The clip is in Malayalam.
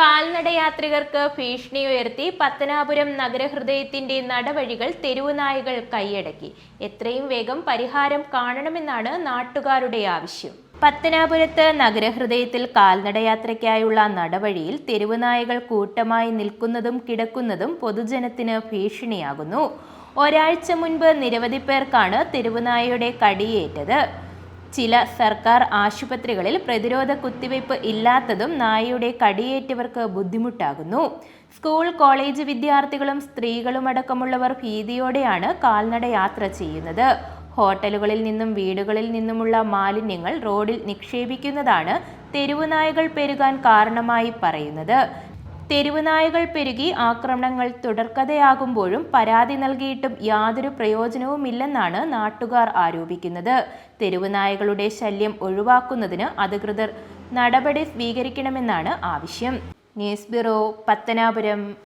കാൽനടയാത്രികർക്ക് ഭീഷണി ഉയർത്തി പത്തനാപുരം നഗരഹൃദയത്തിന്റെ നടവഴികൾ തെരുവുനായകൾ കൈയടക്കി. എത്രയും വേഗം പരിഹാരം കാണണമെന്നാണ് നാട്ടുകാരുടെ ആവശ്യം. പത്തനാപുരത്ത് നഗരഹൃദയത്തിൽ കാൽനടയാത്രയ്ക്കായുള്ള നടവഴിയിൽ തെരുവുനായകൾ കൂട്ടമായി നിൽക്കുന്നതും കിടക്കുന്നതും പൊതുജനത്തിന് ഭീഷണിയാകുന്നു. ഒരാഴ്ച മുൻപ് നിരവധി പേർക്കാണ് തെരുവുനായയുടെ കടിയേറ്റത്. ചില സർക്കാർ ആശുപത്രികളിൽ പ്രതിരോധ കുത്തിവയ്പ് ഇല്ലാത്തതും നായയുടെ കടിയേറ്റവർക്ക് ബുദ്ധിമുട്ടാകുന്നു. സ്കൂൾ കോളേജ് വിദ്യാർത്ഥികളും സ്ത്രീകളും അടക്കമുള്ളവർ ഭീതിയോടെയാണ് കാൽനട യാത്ര ചെയ്യുന്നത്. ഹോട്ടലുകളിൽ നിന്നും വീടുകളിൽ നിന്നുമുള്ള മാലിന്യങ്ങൾ റോഡിൽ നിക്ഷേപിക്കുന്നതാണ് തെരുവുനായകൾ പെരുകാൻ കാരണമായി പറയുന്നത്. തെരുവുനായകൾ പെരുകി ആക്രമണങ്ങൾ തുടർക്കഥയാകുമ്പോഴും പരാതി നൽകിയിട്ടും യാതൊരു പ്രയോജനവുമില്ലെന്നാണ് നാട്ടുകാർ ആരോപിക്കുന്നത്. തെരുവുനായകളുടെ ശല്യം ഒഴിവാക്കുന്നതിന് അധികൃതർ നടപടി സ്വീകരിക്കണമെന്നാണ് ആവശ്യം. News bureau Pathanapuram.